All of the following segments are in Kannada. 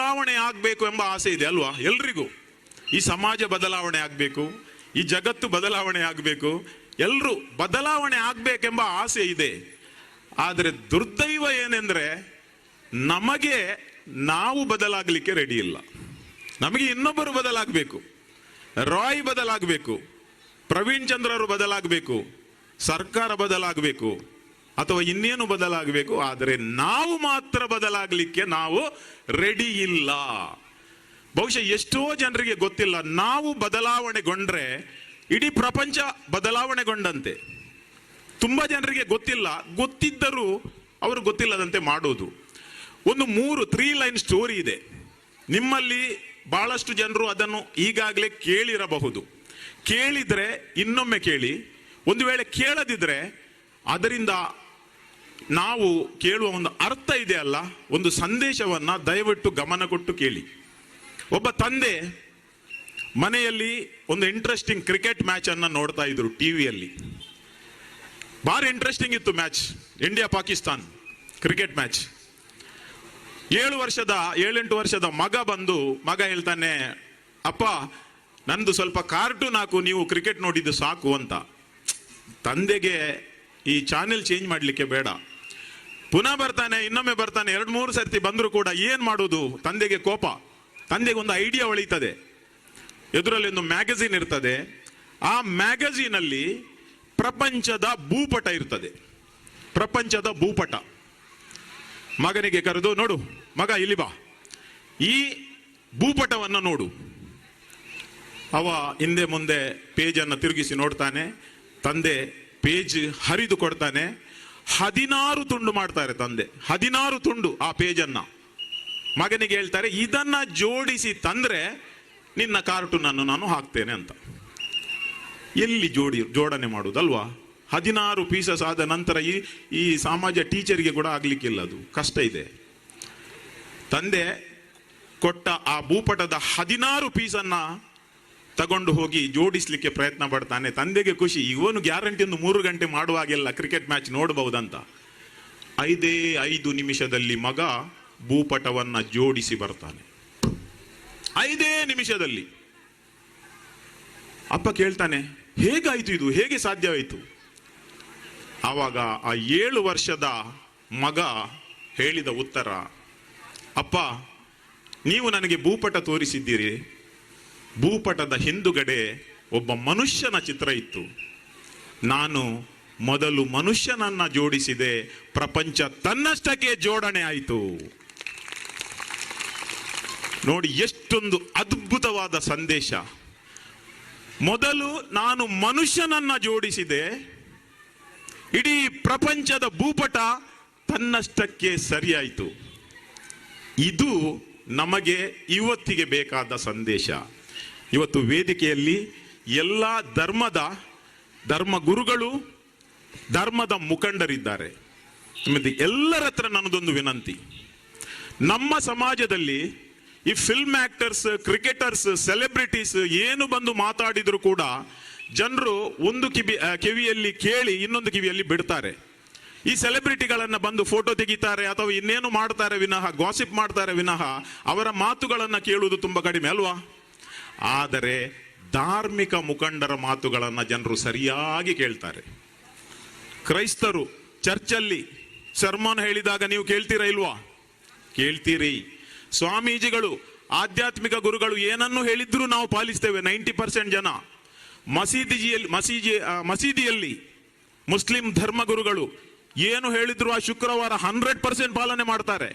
ಬದಲಾವಣೆ ಆಗಬೇಕು ಎಂಬ ಆಸೆ ಇದೆ ಅಲ್ವಾ? ಎಲ್ರಿಗೂ. ಈ ಸಮಾಜ ಬದಲಾವಣೆ ಆಗಬೇಕು, ಈ ಜಗತ್ತು ಬದಲಾವಣೆ ಆಗಬೇಕು ಎಲ್ಲರೂ ಬದಲಾವಣೆ ಆಗಬೇಕೆಂಬ ಆಸೆ ಇದೆ. ಆದರೆ ದುರ್ದೈವ ಏನೆಂದರೆ ನಮಗೆ ನಾವು ಬದಲಾಗಲಿಕ್ಕೆ ರೆಡಿ ಇಲ್ಲ. ನಮಗೆ ಇನ್ನೊಬ್ಬರು ಬದಲಾಗಬೇಕು. ರಾಯ್ ಬದಲಾಗಬೇಕು. ಪ್ರವೀಣ್ ಚಂದ್ರರು ಬದಲಾಗಬೇಕು. ಸರ್ಕಾರ ಬದಲಾಗಬೇಕು. ಅಥವಾ ಇನ್ನೇನು ಬದಲಾಗಬೇಕು? ಆದರೆ ನಾವು ಮಾತ್ರ ಬದಲಾಗಲಿಕ್ಕೆ ನಾವು ರೆಡಿ ಇಲ್ಲ. ಬಹುಶಃ ಎಷ್ಟೋ ಜನರಿಗೆ ಗೊತ್ತಿಲ್ಲ, ನಾವು ಬದಲಾವಣೆಗೊಂಡ್ರೆ, ಇಡೀ ಪ್ರಪಂಚ ಬದಲಾವಣೆಗೊಂಡಂತೆ. ತುಂಬಾ ಜನರಿಗೆ ಗೊತ್ತಿಲ್ಲ, ಗೊತ್ತಿದ್ದರೂ ಅವರು ಗೊತ್ತಿಲ್ಲದಂತೆ ಮಾಡೋದು ಒಂದು ಮೂರು ತ್ರೀ ಲೈನ್ ಸ್ಟೋರಿ ಇದೆ. ನಿಮ್ಮಲ್ಲಿ ಬಹಳಷ್ಟು ಜನರು ಅದನ್ನು ಈಗಾಗಲೇ ಕೇಳಿರಬಹುದು. ಕೇಳಿದ್ರೆ ಇನ್ನೊಮ್ಮೆ ಕೇಳಿ. ಒಂದು ವೇಳೆ ಕೇಳದಿದ್ರೆ, ಅದರಿಂದ ನಾವು ಕೇಳುವ ಒಂದು ಅರ್ಥ ಇದೆ ಅಲ್ಲ? ಒಂದು ಸಂದೇಶವನ್ನು ದಯವಿಟ್ಟು ಗಮನ ಕೊಟ್ಟು ಕೇಳಿ. ಒಬ್ಬ ತಂದೆ ಮನೆಯಲ್ಲಿ ಒಂದು ಇಂಟ್ರೆಸ್ಟಿಂಗ್ ಕ್ರಿಕೆಟ್ ಮ್ಯಾಚ್ ಅನ್ನು ನೋಡ್ತಾ ಇದ್ರು ಟಿವಿಯಲ್ಲಿ ಭಾರಿ ಇಂಟ್ರೆಸ್ಟಿಂಗ್ ಇತ್ತು match India Pakistan cricket match ಏಳು ವರ್ಷದ, ಏಳೆಂಟು ವರ್ಷದ ಮಗ ಬಂದು, ಮಗ ಹೇಳ್ತಾನೆ, ಅಪ್ಪ, ನಂದು ಸ್ವಲ್ಪ ಕಾರ್ಟೂನ್ ಹಾಕು, ನೀವು ಕ್ರಿಕೆಟ್ ನೋಡಿದ್ದು ಸಾಕು ಅಂತ. ತಂದೆಗೆ ಈ ಚಾನೆಲ್ ಚೇಂಜ್ ಮಾಡಲಿಕ್ಕೆ ಬೇಡ. ಪುನಃ ಬರ್ತಾನೆ, ಇನ್ನೊಮ್ಮೆ ಬರ್ತಾನೆ, ಎರಡು ಮೂರು ಸರ್ತಿ ಬಂದರೂ ಕೂಡ ಏನು ಮಾಡೋದು? ತಂದೆಗೆ ಕೋಪ. ತಂದೆಗೆ ಒಂದು ಐಡಿಯಾ ಒಳಿತದೆ. ಎದುರಲ್ಲಿ ಒಂದು ಮ್ಯಾಗಝೀನ್ ಇರ್ತದೆ. ಆ ಮ್ಯಾಗಝೀನಲ್ಲಿ ಪ್ರಪಂಚದ ಭೂಪಟ ಇರ್ತದೆ. ಪ್ರಪಂಚದ ಭೂಪಟ. ಮಗನಿಗೆ ಕರೆದು, ನೋಡು, ಮಗ, ಇಲ್ಲಿ ಬಾ. ಈ ಭೂಪಟವನ್ನು ನೋಡು. ಅವ ಹಿಂದೆ ಮುಂದೆ ಪೇಜನ್ನು ತಿರುಗಿಸಿ ನೋಡ್ತಾನೆ. ತಂದೆ ಪೇಜ್ ಹರಿದು ಕೊಡ್ತಾನೆ. ಹದಿನಾರು ತುಂಡು ಮಾಡ್ತಾರೆ ತಂದೆ. ಹದಿನಾರು ತುಂಡು ಆ ಪೇಜನ್ನ. ಮಗನಿಗೆ ಹೇಳ್ತಾರೆ, ಇದನ್ನ ಜೋಡಿಸಿ ತಂದ್ರೆ ನಿನ್ನ ಕಾರ್ಟೂನ್ ಅನ್ನು ನಾನು ಹಾಕ್ತೇನೆ ಅಂತ. ಎಲ್ಲಿ ಜೋಡಿ, ಜೋಡಣೆ ಮಾಡುವುದಲ್ವಾ ಹದಿನಾರು ಪೀಸಸ್ ಆದ ನಂತರ ಈ ಈ ಸಮಾಜ ಟೀಚರ್ಗೆ ಕೂಡ ಆಗ್ಲಿಕ್ಕಿಲ್ಲ ಅದು. ಕಷ್ಟ ಇದೆ. ತಂದೆ, ಕೊಟ್ಟ ಆ ಭೂಪಟದ ಹದಿನಾರು ಪೀಸನ್ನ ತಗೊಂಡು ಹೋಗಿ ಜೋಡಿಸ್ಲಿಕ್ಕೆ ಪ್ರಯತ್ನ ಪಡ್ತಾನೆ. ತಂದೆಗೆ ಖುಷಿ. ಇವನು ಗ್ಯಾರಂಟಿ ಒಂದು ಮೂರು ಗಂಟೆ ಮಾಡುವಾಗೆಲ್ಲ ಕ್ರಿಕೆಟ್ ಮ್ಯಾಚ್ ನೋಡಬಹುದಂತ. ಐದೇ ಐದು ನಿಮಿಷದಲ್ಲಿ ಮಗ ಭೂಪಟವನ್ನ ಜೋಡಿಸಿ ಬರ್ತಾನೆ. ಐದೇ ನಿಮಿಷದಲ್ಲಿ. ಅಪ್ಪ ಕೇಳ್ತಾನೆ, ಹೇಗಾಯ್ತು ಇದು? ಹೇಗೆ ಸಾಧ್ಯವಾಯಿತು? ಆವಾಗ ಆ ಏಳು ವರ್ಷದ ಮಗ ಹೇಳಿದ ಉತ್ತರ, ಅಪ್ಪ, ನೀವು ನನಗೆ ಭೂಪಟ ತೋರಿಸಿದ್ದೀರಿ. ಭೂಪಟದ ಹಿಂದುಗಡೆ ಒಬ್ಬ ಮನುಷ್ಯನ ಚಿತ್ರ ಇತ್ತು. ನಾನು ಮೊದಲು ಮನುಷ್ಯನನ್ನ ಜೋಡಿಸಿದೆ, ಪ್ರಪಂಚ ತನ್ನಷ್ಟಕ್ಕೆ ಜೋಡಣೆ ಆಯಿತು. ನೋಡಿ ಎಷ್ಟೊಂದು ಅದ್ಭುತವಾದ ಸಂದೇಶ. ಮೊದಲು ನಾನು ಮನುಷ್ಯನನ್ನ ಜೋಡಿಸಿದೆ, ಇಡೀ ಪ್ರಪಂಚದ ಭೂಪಟ ತನ್ನಷ್ಟಕ್ಕೆ ಸರಿಯಾಯಿತು. ಇದು ನಮಗೆ ಇವತ್ತಿಗೆ ಬೇಕಾದ ಸಂದೇಶ. ಇವತ್ತು ವೇದಿಕೆಯಲ್ಲಿ ಎಲ್ಲ ಧರ್ಮದ, ಧರ್ಮ ಗುರುಗಳು, ಧರ್ಮದ ಮುಖಂಡರಿದ್ದಾರೆ. ಎಲ್ಲರ ಹತ್ರ ನನ್ನದೊಂದು ವಿನಂತಿ. ನಮ್ಮ ಸಮಾಜದಲ್ಲಿ ಈ ಫಿಲ್ಮ್ ಆಕ್ಟರ್ಸ್ ಕ್ರಿಕೆಟರ್ಸ್ ಸೆಲೆಬ್ರಿಟೀಸ್ ಏನು ಬಂದು ಮಾತಾಡಿದ್ರು ಕೂಡ ಜನರು ಒಂದು ಕಿವಿ ಕಿವಿಯಲ್ಲಿ ಕೇಳಿ ಇನ್ನೊಂದು ಕಿವಿಯಲ್ಲಿ ಬಿಡ್ತಾರೆ. ಈ ಸೆಲೆಬ್ರಿಟಿಗಳನ್ನು ಬಂದು ಫೋಟೋ ತೆಗಿತಾರೆ ಅಥವಾ ಇನ್ನೇನು ಮಾಡ್ತಾರೆ ವಿನಃ ಗಾಸಿಪ್ ಮಾಡ್ತಾರೆ ವಿನಃ ಅವರ ಮಾತುಗಳನ್ನು ಕೇಳುವುದು ತುಂಬಾ ಕಡಿಮೆ ಅಲ್ವಾ? ಆದರೆ ಧಾರ್ಮಿಕ ಮುಖಂಡರ ಮಾತುಗಳನ್ನು ಜನರು ಸರಿಯಾಗಿ ಕೇಳ್ತಾರೆ. ಕ್ರೈಸ್ತರು ಚರ್ಚಲ್ಲಿ ಸರ್ಮನ್ ಹೇಳಿದಾಗ ನೀವು ಕೇಳ್ತೀರಾ ಇಲ್ವಾ? ಕೇಳ್ತೀರಿ. ಸ್ವಾಮೀಜಿಗಳು, ಆಧ್ಯಾತ್ಮಿಕ ಗುರುಗಳು ಏನನ್ನು ಹೇಳಿದ್ರು ನಾವು ಪಾಲಿಸ್ತೇವೆ, ನೈಂಟಿ ಪರ್ಸೆಂಟ್ ಜನ. ಮಸೀದಿಜಿಯಲ್ಲಿ ಮಸೀದಿ ಮಸೀದಿಯಲ್ಲಿ ಮುಸ್ಲಿಂ ಧರ್ಮಗುರುಗಳು ಏನು ಹೇಳಿದ್ರು ಆ ಶುಕ್ರವಾರ ಹಂಡ್ರೆಡ್ ಪರ್ಸೆಂಟ್ ಪಾಲನೆ ಮಾಡ್ತಾರೆ.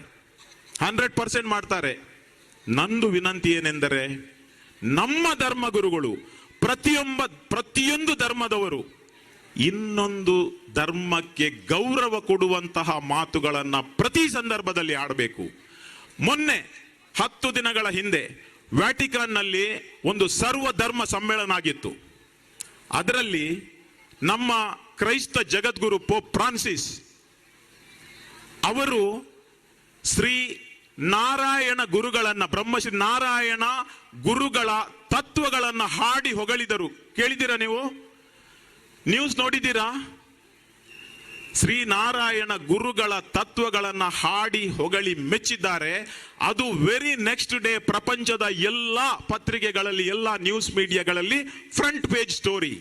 ಹಂಡ್ರೆಡ್ ಪರ್ಸೆಂಟ್ ಮಾಡ್ತಾರೆ. ನಂದು ವಿನಂತಿ ಏನೆಂದರೆ ನಮ್ಮ ಧರ್ಮಗುರುಗಳು ಪ್ರತಿಯೊಬ್ಬ ಪ್ರತಿಯೊಂದು ಧರ್ಮದವರು ಇನ್ನೊಂದು ಧರ್ಮಕ್ಕೆ ಗೌರವ ಕೊಡುವಂತಹ ಮಾತುಗಳನ್ನು ಪ್ರತಿ ಸಂದರ್ಭದಲ್ಲಿ ಆಡಬೇಕು ಮೊನ್ನೆ ಹತ್ತು ದಿನಗಳ ಹಿಂದೆ ವ್ಯಾಟಿಕನ್ನಲ್ಲಿ ಒಂದು ಸರ್ವ ಧರ್ಮ ಸಮ್ಮೇಳನ ಆಗಿತ್ತು. ಅದರಲ್ಲಿ ನಮ್ಮ ಕ್ರೈಸ್ತ ಜಗದ್ಗುರು ಪೋಪ್ ಫ್ರಾನ್ಸಿಸ್ ಅವರು ಶ್ರೀ ನಾರಾಯಣ ಗುರುಗಳನ್ನ ಬ್ರಹ್ಮಶ್ರೀ ನಾರಾಯಣ ಗುರುಗಳ ತತ್ವಗಳನ್ನ ಹಾಡಿ ಹೊಗಳಿದರು. ಕೇಳಿದ್ದೀರಾ ನೀವು? ನ್ಯೂಸ್ ನೋಡಿದ್ದೀರಾ? ಶ್ರೀನಾರಾಯಣ ಗುರುಗಳ ತತ್ವಗಳನ್ನ ಹಾಡಿ ಹೊಗಳಿ ಮೆಚ್ಚಿದ್ದಾರೆ. ಅದು ವೆರಿ ನೆಕ್ಸ್ಟ್ ಡೇ ಪ್ರಪಂಚದ ಎಲ್ಲ ಪತ್ರಿಕೆಗಳಲ್ಲಿ, ಎಲ್ಲ ನ್ಯೂಸ್ ಮೀಡಿಯಾಗಳಲ್ಲಿ ಫ್ರಂಟ್ ಪೇಜ್ ಸ್ಟೋರಿ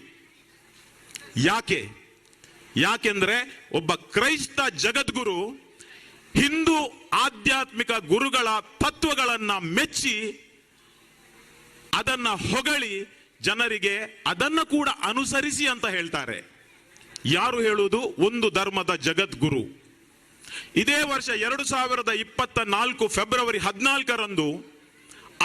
ಯಾಕೆ? ಯಾಕೆಂದ್ರೆ ಒಬ್ಬ ಕ್ರೈಸ್ತ ಜಗದ್ಗುರು ಹಿಂದೂ ಆಧ್ಯಾತ್ಮಿಕ ಗುರುಗಳ ತತ್ವಗಳನ್ನ ಮೆಚ್ಚಿ ಅದನ್ನ ಹೊಗಳಿ ಜನರಿಗೆ ಅದನ್ನ ಕೂಡ ಅನುಸರಿಸಿ ಅಂತ ಹೇಳ್ತಾರೆ. ಯಾರು ಹೇಳುವುದು? ಒಂದು ಧರ್ಮದ ಜಗದ್ಗುರು. ಇದೇ ವರ್ಷ ಎರಡು ಸಾವಿರದ ಇಪ್ಪತ್ತ ನಾಲ್ಕು ಫೆಬ್ರವರಿ ಹದಿನಾಲ್ಕರಂದು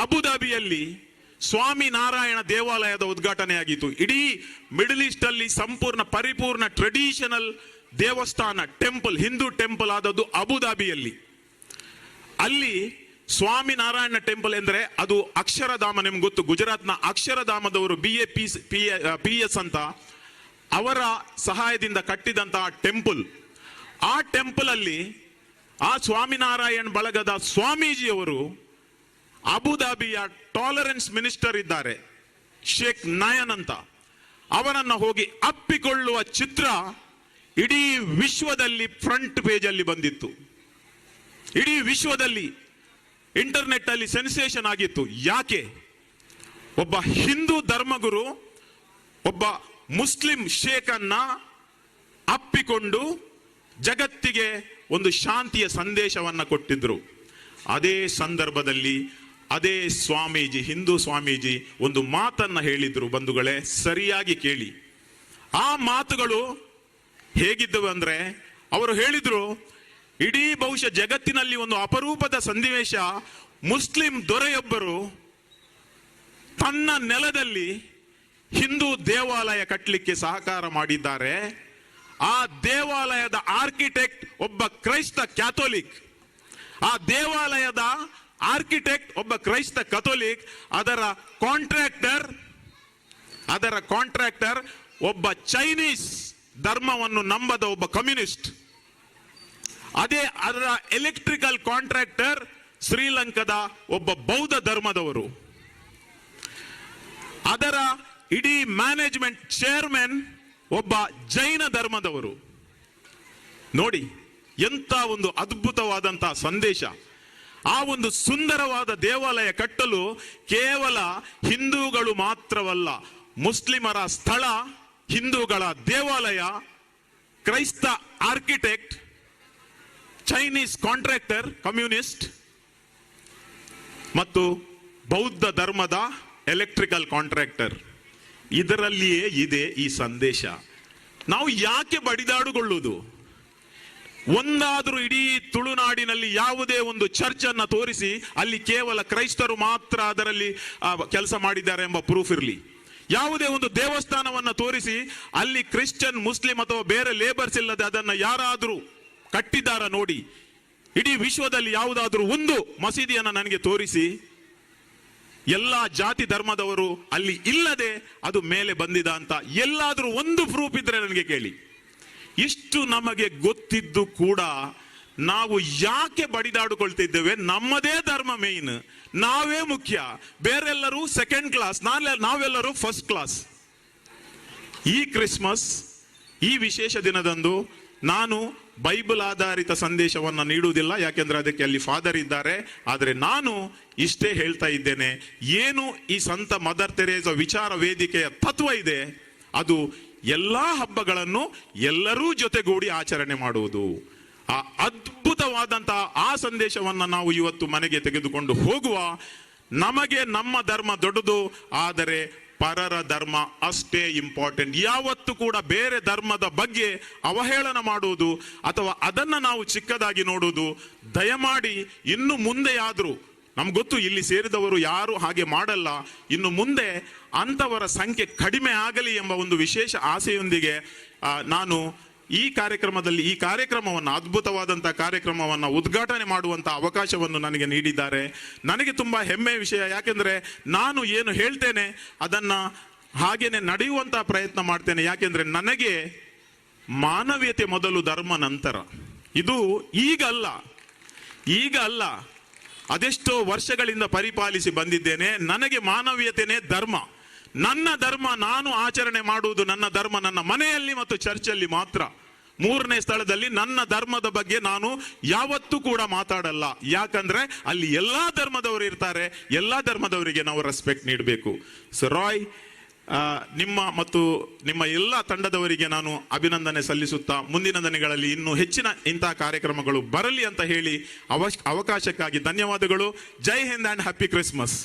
ಅಬುದಾಬಿಯಲ್ಲಿ ಸ್ವಾಮಿ ನಾರಾಯಣ ದೇವಾಲಯದ ಉದ್ಘಾಟನೆಯಾಗಿತ್ತು. ಇಡೀ ಮಿಡಲ್ ಈಸ್ಟ್ ಅಲ್ಲಿ ಸಂಪೂರ್ಣ ಪರಿಪೂರ್ಣ ಟ್ರೆಡಿಷನಲ್ ದೇವಸ್ಥಾನ ಟೆಂಪಲ್ ಹಿಂದೂ ಟೆಂಪಲ್ ಆದದ್ದು ಅಬುದಾಬಿಯಲ್ಲಿ ಅಲ್ಲಿ ಸ್ವಾಮಿ ನಾರಾಯಣ ಟೆಂಪಲ್ ಎಂದರೆ ಅದು ಅಕ್ಷರಧಾಮ, ನಿಮ್ಗೆ ಗೊತ್ತು, ಗುಜರಾತ್ನ ಅಕ್ಷರಧಾಮದವರು B A P P S ಅಂತ ಅವರ ಸಹಾಯದಿಂದ ಕಟ್ಟಿದಂತಹ ಟೆಂಪಲ್ ಆ ಟೆಂಪಲ್ ಅಲ್ಲಿ ಆ ಸ್ವಾಮಿನಾರಾಯಣ್ ಬಳಗದ ಸ್ವಾಮೀಜಿಯವರು ಅಬುದಾಬಿಯ ಟಾಲರೆನ್ಸ್ ಮಿನಿಸ್ಟರ್ ಇದ್ದಾರೆ ಶೇಖ್ ನಯನ್ ಅಂತ. ಅವರನ್ನು ಹೋಗಿ ಅಪ್ಪಿಕೊಳ್ಳುವ ಚಿತ್ರ ಇಡೀ ವಿಶ್ವದಲ್ಲಿ ಫ್ರಂಟ್ ಪೇಜಲ್ಲಿ ಬಂದಿತ್ತು. ಇಡೀ ವಿಶ್ವದಲ್ಲಿ ಇಂಟರ್ನೆಟ್ ಅಲ್ಲಿ ಸೆನ್ಸೇಷನ್ ಆಗಿತ್ತು. ಯಾಕೆ? ಒಬ್ಬ ಹಿಂದೂ ಧರ್ಮಗುರು, ಒಬ್ಬ ಮುಸ್ಲಿಂ ಶೇಖನ್ನ ಅಪ್ಪಿಕೊಂಡು ಜಗತ್ತಿಗೆ ಒಂದು ಶಾಂತಿಯ ಸಂದೇಶವನ್ನ ಕೊಟ್ಟಿದ್ರು. ಅದೇ ಸಂದರ್ಭದಲ್ಲಿ ಅದೇ ಸ್ವಾಮೀಜಿ, ಹಿಂದೂ ಸ್ವಾಮೀಜಿ ಒಂದು ಮಾತನ್ನ ಹೇಳಿದ್ರು ಬಂಧುಗಳೇ, ಸರಿಯಾಗಿ ಕೇಳಿ. ಆ ಮಾತುಗಳು ಹೇಗಿದ್ದವು ಅಂದ್ರೆ ಅವರು ಹೇಳಿದ್ರು, ಇಡೀ ಬಹುಶಃ ಜಗತ್ತಿನಲ್ಲಿ ಒಂದು ಅಪರೂಪದ ಸನ್ನಿವೇಶ, ಮುಸ್ಲಿಂ ದೊರೆಯೊಬ್ಬರು ತನ್ನ ನೆಲದಲ್ಲಿ ಹಿಂದೂ ದೇವಾಲಯ ಕಟ್ಟಲಿಕ್ಕೆ ಸಹಕಾರ ಮಾಡಿದ್ದಾರೆ. ಆ ದೇವಾಲಯದ ಆರ್ಕಿಟೆಕ್ಟ್ ಒಬ್ಬ ಕ್ರೈಸ್ತ ಕ್ಯಾಥೋಲಿಕ್. ಆ ದೇವಾಲಯದ ಆರ್ಕಿಟೆಕ್ಟ್ ಒಬ್ಬ ಕ್ರೈಸ್ತ ಕಥೋಲಿಕ್, ಅದರ ಕಾಂಟ್ರಾಕ್ಟರ್ ಅದರ ಕಾಂಟ್ರಾಕ್ಟರ್ ಒಬ್ಬ ಚೈನೀಸ್ ಧರ್ಮವನ್ನು ನಂಬದ ಒಬ್ಬ ಕಮ್ಯುನಿಸ್ಟ್. ಅದೇ ಅದರ ಎಲೆಕ್ಟ್ರಿಕಲ್ ಕಾಂಟ್ರಾಕ್ಟರ್ ಶ್ರೀಲಂಕಾದ ಒಬ್ಬ ಬೌದ್ಧ ಧರ್ಮದವರು. ಅದರ ಇಡೀ ಮ್ಯಾನೇಜ್ಮೆಂಟ್ ಚೇರ್ಮನ್ ಒಬ್ಬ ಜೈನ ಧರ್ಮದವರು. ನೋಡಿ ಎಂತ ಒಂದು ಅದ್ಭುತವಾದಂತಹ ಸಂದೇಶ. ಆ ಒಂದು ಸುಂದರವಾದ ದೇವಾಲಯ ಕಟ್ಟಲು ಕೇವಲ ಹಿಂದೂಗಳು ಮಾತ್ರವಲ್ಲ, ಮುಸ್ಲಿಮರ ಸ್ಥಳ ಹಿಂದೂಗಳ ದೇವಾಲಯ, ಕ್ರೈಸ್ತ ಆರ್ಕಿಟೆಕ್ಟ್, ಚೈನೀಸ್ ಕಾಂಟ್ರಾಕ್ಟರ್, ಕಮ್ಯುನಿಸ್ಟ್ ಮತ್ತು ಬೌದ್ಧ ಧರ್ಮದ ಎಲೆಕ್ಟ್ರಿಕಲ್ ಕಾಂಟ್ರಾಕ್ಟರ್. ಇದರಲ್ಲಿಯೇ ಇದೆ ಈ ಸಂದೇಶ. ನಾವು ಯಾಕೆ ಬಡಿದಾಡುಗೊಳ್ಳುವುದು? ಒಂದಾದರೂ ಇಡೀ ತುಳುನಾಡಿನಲ್ಲಿ ಯಾವುದೇ ಒಂದು ಚರ್ಚ್ ಅನ್ನ ತೋರಿಸಿ ಅಲ್ಲಿ ಕೇವಲ ಕ್ರೈಸ್ತರು ಮಾತ್ರ ಅದರಲ್ಲಿ ಕೆಲಸ ಮಾಡಿದ್ದಾರೆ ಎಂಬ ಪ್ರೂಫ್ ಇರಲಿ. ಯಾವುದೇ ಒಂದು ದೇವಸ್ಥಾನವನ್ನು ತೋರಿಸಿ, ಅಲ್ಲಿ ಕ್ರಿಶ್ಚಿಯನ್, ಮುಸ್ಲಿಂ ಅಥವಾ ಬೇರೆ ಲೇಬರ್ಸ್ ಇಲ್ಲದೆ ಅದನ್ನು ಯಾರಾದರೂ ಕಟ್ಟಿದ್ದಾರ ನೋಡಿ. ಇಡೀ ವಿಶ್ವದಲ್ಲಿ ಯಾವುದಾದ್ರೂ ಒಂದು ಮಸೀದಿಯನ್ನು ನನಗೆ ತೋರಿಸಿ. ಎಲ್ಲ ಜಾತಿ ಧರ್ಮದವರು ಅಲ್ಲಿ ಇಲ್ಲದೆ ಅದು ಮೇಲೆ ಬಂದಿದ ಅಂತ ಎಲ್ಲಾದರೂ ಒಂದು ಪ್ರೂಫ್ ಇದ್ರೆ ನನಗೆ ಕೇಳಿ. ಇಷ್ಟು ನಮಗೆ ಗೊತ್ತಿದ್ದು ಕೂಡ ನಾವು ಯಾಕೆ ಬಡಿದಾಡಿಕೊಳ್ತಿದ್ದೇವೆ? ನಮ್ಮದೇ ಧರ್ಮ ಮೇಯ್ನ್ ನಾವೇ ಮುಖ್ಯ. ಬೇರೆಲ್ಲರೂ ಸೆಕೆಂಡ್ ಕ್ಲಾಸ್ ನಾವೆಲ್ಲರೂ ಫಸ್ಟ್ ಕ್ಲಾಸ್ ಈ ಕ್ರಿಸ್ಮಸ್ ಈ ವಿಶೇಷ ದಿನದಂದು ನಾನು ಬೈಬಲ್ ಆಧಾರಿತ ಸಂದೇಶವನ್ನು ನೀಡುವುದಿಲ್ಲ. ಯಾಕೆಂದ್ರೆ ಅದಕ್ಕೆ ಅಲ್ಲಿ ಫಾದರ್ ಇದ್ದಾರೆ. ಆದರೆ ನಾನು ಇಷ್ಟೇ ಹೇಳ್ತಾ ಇದ್ದೇನೆ. ಏನು ಈ ಸಂತ ಮದರ್ ತೆರೇಸ ವಿಚಾರ ವೇದಿಕೆಯ ತತ್ವ ಇದೆ? ಅದು ಎಲ್ಲ ಹಬ್ಬಗಳನ್ನು ಎಲ್ಲರೂ ಜೊತೆಗೂಡಿ ಆಚರಣೆ ಮಾಡುವುದು. ಆ ಅದ್ಭುತವಾದಂತಹ ಆ ಸಂದೇಶವನ್ನು ನಾವು ಇವತ್ತು ಮನೆಗೆ ತೆಗೆದುಕೊಂಡು ಹೋಗುವ ನಮಗೆ ನಮ್ಮ ಧರ್ಮ ದೊಡ್ಡದು, ಆದರೆ ಪರರ ಧರ್ಮ ಅಷ್ಟೇ ಇಂಪಾರ್ಟೆಂಟ್ ಯಾವತ್ತು ಕೂಡ ಬೇರೆ ಧರ್ಮದ ಬಗ್ಗೆ ಅವಹೇಳನ ಮಾಡುವುದು ಅಥವಾ ಅದನ್ನು ನಾವು ಚಿಕ್ಕದಾಗಿ ನೋಡುವುದು, ದಯಮಾಡಿ ಇನ್ನು ಮುಂದೆಯಾದರೂ, ನಮ್ಗೆ ಗೊತ್ತು ಇಲ್ಲಿ ಸೇರಿದವರು ಯಾರು ಹಾಗೆ ಮಾಡಲ್ಲ, ಇನ್ನು ಮುಂದೆ ಅಂಥವರ ಸಂಖ್ಯೆ ಕಡಿಮೆ ಆಗಲಿ ಎಂಬ ಒಂದು ವಿಶೇಷ ಆಸೆಯೊಂದಿಗೆ ನಾನು ಈ ಕಾರ್ಯಕ್ರಮದಲ್ಲಿ ಈ ಕಾರ್ಯಕ್ರಮವನ್ನು ಅದ್ಭುತವಾದಂಥ ಕಾರ್ಯಕ್ರಮವನ್ನು ಉದ್ಘಾಟನೆ ಮಾಡುವಂಥ ಅವಕಾಶವನ್ನು ನನಗೆ ನೀಡಿದ್ದಾರೆ. ನನಗೆ ತುಂಬ ಹೆಮ್ಮೆಯ ವಿಷಯ, ಯಾಕೆಂದ್ರೆ ನಾನು ಏನು ಹೇಳ್ತೇನೆ, ಅದನ್ನ ಹಾಗೇನೆ ನಡೆಯುವಂಥ ಪ್ರಯತ್ನ ಮಾಡ್ತೇನೆ. ಯಾಕೆಂದ್ರೆ ನನಗೆ ಮಾನವೀಯತೆ ಮೊದಲು ಧರ್ಮ ನಂತರ. ಇದು ಈಗ ಅಲ್ಲ ಈಗ ಅಲ್ಲ. ಅದೆಷ್ಟೋ ವರ್ಷಗಳಿಂದ ಪರಿಪಾಲಿಸಿ ಬಂದಿದ್ದೇನೆ. ನನಗೆ ಮಾನವೀಯತೆನೇ ಧರ್ಮ. ನನ್ನ ಧರ್ಮ ನಾನು ಆಚರಣೆ ಮಾಡುವುದು ನನ್ನ ಧರ್ಮ. ನನ್ನ ಮನೆಯಲ್ಲಿ ಮತ್ತು ಚರ್ಚಲ್ಲಿ ಮಾತ್ರ. ಮೂರನೇ ಸ್ಥಳದಲ್ಲಿ ನನ್ನ ಧರ್ಮದ ಬಗ್ಗೆ ನಾನು ಯಾವತ್ತೂ ಕೂಡ ಮಾತಾಡಲ್ಲ. ಯಾಕಂದ್ರೆ ಅಲ್ಲಿ ಎಲ್ಲಾ ಧರ್ಮದವರು ಇರ್ತಾರೆ, ಎಲ್ಲಾ ಧರ್ಮದವರಿಗೆ ನಾವು ರೆಸ್ಪೆಕ್ಟ್ ನೀಡಬೇಕು. ಸೊ ರಾಯ್ ನಿಮ್ಮ ಮತ್ತು ನಿಮ್ಮ ಎಲ್ಲ ತಂಡದವರಿಗೆ ನಾನು ಅಭಿನಂದನೆ ಸಲ್ಲಿಸುತ್ತಾ ಮುಂದಿನ ದಿನಗಳಲ್ಲಿ ಇನ್ನೂ ಹೆಚ್ಚಿನ ಇಂತಹ ಕಾರ್ಯಕ್ರಮಗಳು ಬರಲಿ ಅಂತ ಹೇಳಿ ಅವಕಾಶಕ್ಕಾಗಿ ಧನ್ಯವಾದಗಳು. Jai Hind and happy Christmas